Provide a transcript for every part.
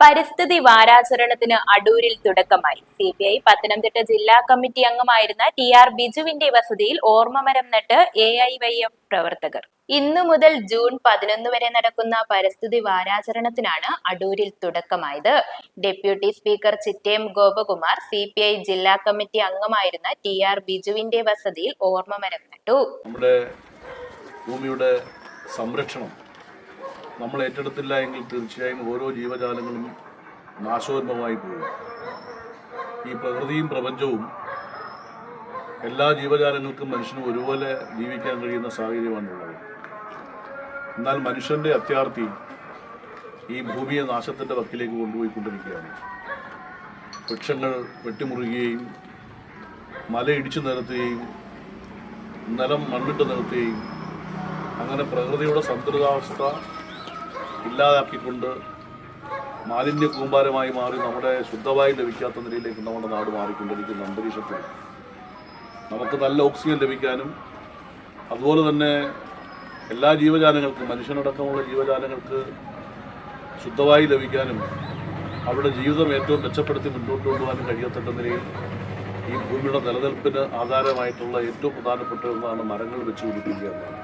പരിസ്ഥിതി വാരാചരണത്തിന് അടൂരിൽ തുടക്കമായി. സി പി ഐ പത്തനംതിട്ട ജില്ലാ കമ്മിറ്റി അംഗമായിരുന്ന ടി ആർ ബിജുവിന്റെ വസതിയിൽ ഓർമ്മമരം നട്ട് എ ഐ വൈ എഫ് പ്രവർത്തകർ. ഇന്നു മുതൽ ജൂൺ പതിനൊന്ന് വരെ നടക്കുന്ന പരിസ്ഥിതി വാരാചരണത്തിനാണ് അടൂരിൽ തുടക്കമായത്. Deputy speaker Chittayam Gopakumar C P I ജില്ലാ കമ്മിറ്റി അംഗമായിരുന്ന ടി ആർ ബിജുവിന്റെ വസതിയിൽ ഓർമ്മമരം നട്ടു. നമ്മുടെ ഭൂമിയുടെ സംരക്ഷണം നമ്മൾ ഏറ്റെടുത്തില്ല എങ്കിൽ തീർച്ചയായും ഓരോ ജീവജാലങ്ങളും നാശോന്മമായി പോകും. ഈ പ്രകൃതിയും പ്രപഞ്ചവും എല്ലാ ജീവജാലങ്ങൾക്കും മനുഷ്യനും ഒരുപോലെ ജീവിക്കാൻ കഴിയുന്ന സാഹചര്യമാണുള്ളത്. എന്നാൽ മനുഷ്യന്റെ അത്യാർത്ഥി ഈ ഭൂമിയെ നാശത്തിന്റെ വക്കിലേക്ക് കൊണ്ടുപോയിക്കൊണ്ടിരിക്കുകയാണ്. വൃക്ഷങ്ങൾ വെട്ടിമുറുകയും മല ഇടിച്ചു നിരത്തുകയും നിലം മണ്ണിട്ട് നിർത്തുകയും അങ്ങനെ പ്രകൃതിയുടെ സന്തുലിതാവസ്ഥ ഇല്ലാതാക്കിക്കൊണ്ട് മാലിന്യ കൂമ്പാരമായി മാറി നമ്മുടെ ശുദ്ധവായു ലഭിക്കാത്ത നിലയിലേക്ക് നമ്മുടെ നാട് മാറിക്കൊണ്ടിരിക്കുന്ന അന്തരീക്ഷത്തിൽ നമുക്ക് നല്ല ഓക്സിജൻ ലഭിക്കാനും അതുപോലെ തന്നെ എല്ലാ ജീവജാലങ്ങൾക്കും മനുഷ്യനടക്കമുള്ള ജീവജാലങ്ങൾക്ക് ശുദ്ധവായു ലഭിക്കാനും അവരുടെ ജീവിതം ഏറ്റവും മെച്ചപ്പെടുത്തി മുന്നോട്ട് കൊണ്ടുപോകാനും കഴിയത്തക്ക നിലയിൽ ഈ ഭൂമിയുടെ നിലനിൽപ്പിന് ആധാരമായിട്ടുള്ള ഏറ്റവും പ്രധാനപ്പെട്ട ഒന്നാണ് മരങ്ങൾ വെച്ച് എന്നതാണ്.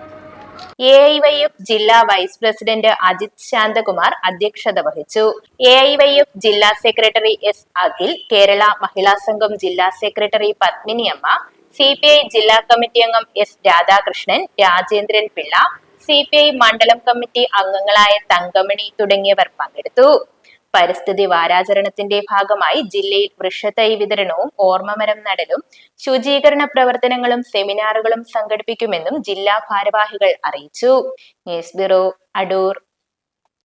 എ ഐ വൈ എഫ് ജില്ലാ വൈസ് പ്രസിഡന്റ് അജിത് ശാന്തകുമാർ അധ്യക്ഷത വഹിച്ചു. എ ഐ വൈ എഫ് ജില്ലാ സെക്രട്ടറി എസ് അഖിൽ കേരള മഹിളാ സംഘം ജില്ലാ secretary Padmini Amma C P I ജില്ലാ കമ്മിറ്റി അംഗം S Radhakrishnan Rajendran Pillai C P I മണ്ഡലം കമ്മിറ്റി അംഗങ്ങളായ തങ്കമണി തുടങ്ങിയവർ പങ്കെടുത്തു. പരിസ്ഥിതി വാരാചരണത്തിന്റെ ഭാഗമായി ജില്ലയിൽ വൃക്ഷത്തൈ വിതരണവും ഓർമ്മമരം നടലും ശുചീകരണ പ്രവർത്തനങ്ങളും സെമിനാറുകളും സംഘടിപ്പിക്കുമെന്നും ജില്ലാ ഭാരവാഹികൾ അറിയിച്ചു. News bureau Adoor.